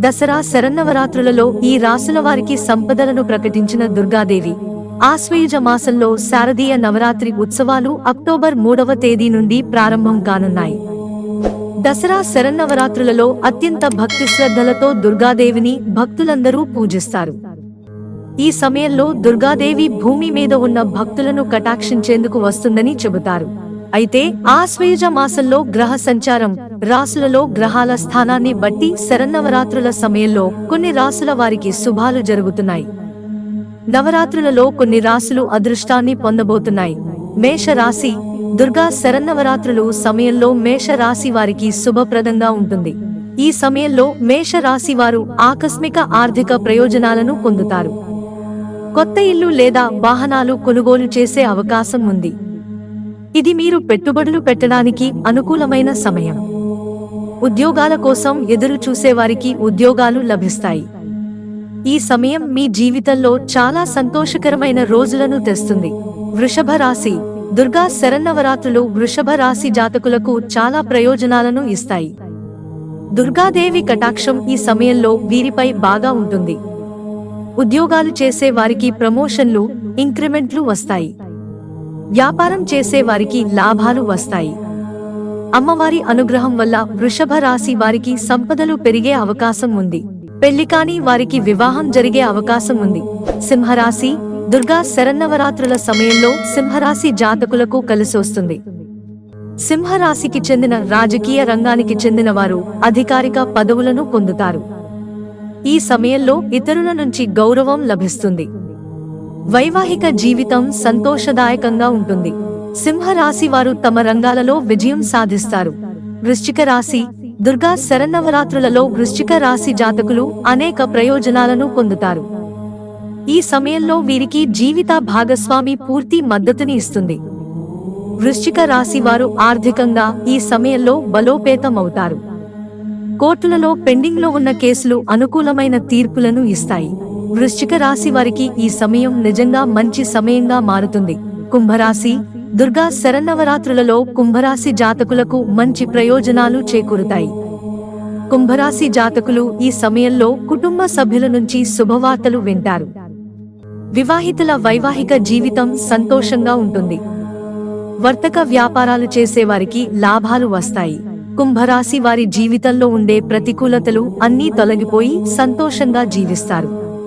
దసరా శరన్నవరాత్రులలో ఈ రాసుల వారికి సంపదలను ప్రకటించిన దుర్గాదేవి. ఆశ్వయుజ మాసంలో శారదీయ నవరాత్రి ఉత్సవాలు అక్టోబర్ మూడవ తేదీ నుండి ప్రారంభం కానున్నాయి. దసరా శరన్నవరాత్రులలో అత్యంత భక్తి శ్రద్ధలతో దుర్గాదేవిని భక్తులందరూ పూజిస్తారు. ఈ సమయంలో దుర్గాదేవి భూమి మీద ఉన్న భక్తులను కటాక్షించేందుకు వస్తుందని చెబుతారు. అయితే ఆశ్వేజ మాసంలో గ్రహ సంచారం రాసులలో గ్రహాల స్థానాన్ని బట్టి శరన్నవరాత్రుల సమయంలో కొన్ని రాసుల వారికి శుభాలు జరుగుతున్నాయి. నవరాత్రులలో కొన్ని రాసులు అదృష్టాన్ని పొందబోతున్నాయి. మేష రాశి దుర్గా శరన్నవరాత్రులు సమయంలో మేష రాశి వారికి శుభప్రదంగా ఉంటుంది. ఈ సమయంలో మేష రాశి వారు ఆకస్మిక ఆర్థిక ప్రయోజనాలను పొందుతారు. కొత్త ఇల్లు లేదా వాహనాలు కొనుగోలు చేసే అవకాశం ఉంది. ఇది మీరు పెట్టుబడులు పెట్టడానికి అనుకూలమైన సమయం. ఉద్యోగాల కోసం ఎదురు చూసేవారికి ఉద్యోగాలు లభిస్తాయి. ఈ సమయం మీ జీవితంలో చాలా సంతోషకరమైన రోజులను తెస్తుంది. వృషభ రాశి దుర్గా శరన్నవరాత్రులు వృషభ రాశి జాతకులకు చాలా ప్రయోజనాలను ఇస్తాయి. దుర్గాదేవి కటాక్షం ఈ సమయంలో వీరిపై బాగా ఉంటుంది. ఉద్యోగాలు చేసే వారికి ప్రమోషన్లు ఇంక్రిమెంట్లు వస్తాయి. వ్యాపారం చేసే వారికి లాభాలు వస్తాయి. అమ్మవారి అనుగ్రహం వల్ల వృషభ రాశి వారికి సంపదలు పెరిగే అవకాశం ఉంది. పెళ్ళి కాని వారికి వివాహం జరిగే అవకాశం ఉంది. సింహరాశి దుర్గా శరన్నవరాత్రుల సమయంలో సింహరాశి జాతకులకు కలిసొస్తుంది. సింహరాశికి చెందిన రాజకీయ రంగానికి చెందిన వారు అధికారిక పదవులను పొందుతారు. ఈ సమయంలో ఇతరుల నుంచి గౌరవం లభిస్తుంది. వైవాహిక జీవితం సంతోషదాయకంగా ఉంటుంది. సింహరాశి వారు తమ రంగాలలో విజయం సాధిస్తారు. వృశ్చిక రాశి దుర్గా శరన్నవరాత్రులలో వృశ్చిక రాశి జాతకులు అనేక ప్రయోజనాలను పొందుతారు. ఈ సమయంలో వీరికి జీవిత భాగస్వామి పూర్తి మద్దతుని ఇస్తుంది. వృశ్చిక రాశి వారు ఆర్థికంగా ఈ సమయంలో బలోపేతమవుతారు కోర్టులలో పెండింగ్లో ఉన్న కేసులు అనుకూలమైన తీర్పులను ఇస్తాయి. వృశ్చిక రాశి వారికి ఈ సమయం నిజంగా మంచి సమయంగా మారుతుంది. కుంభరాశి దుర్గా శరన్నవరాత్రులలో కుంభరాశి జాతకులకు మంచి ప్రయోజనాలు చేకూరుతాయి. కుంభరాశి జాతకులు ఈ సమయంలో కుటుంబ సభ్యుల నుంచి శుభవార్తలు వింటారు. వివాహితుల వైవాహిక జీవితం సంతోషంగా ఉంటుంది. వర్తక వ్యాపారాలు చేసేవారికి లాభాలు వస్తాయి. కుంభరాశి వారి జీవితంలో ఉండే ప్రతికూలతలు అన్నీ తొలగిపోయి సంతోషంగా జీవిస్తారు.